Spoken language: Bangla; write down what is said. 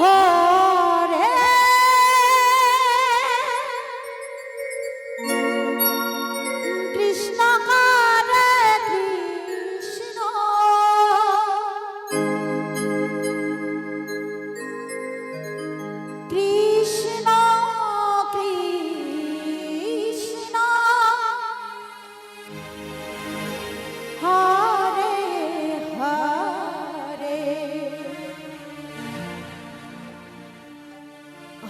হরে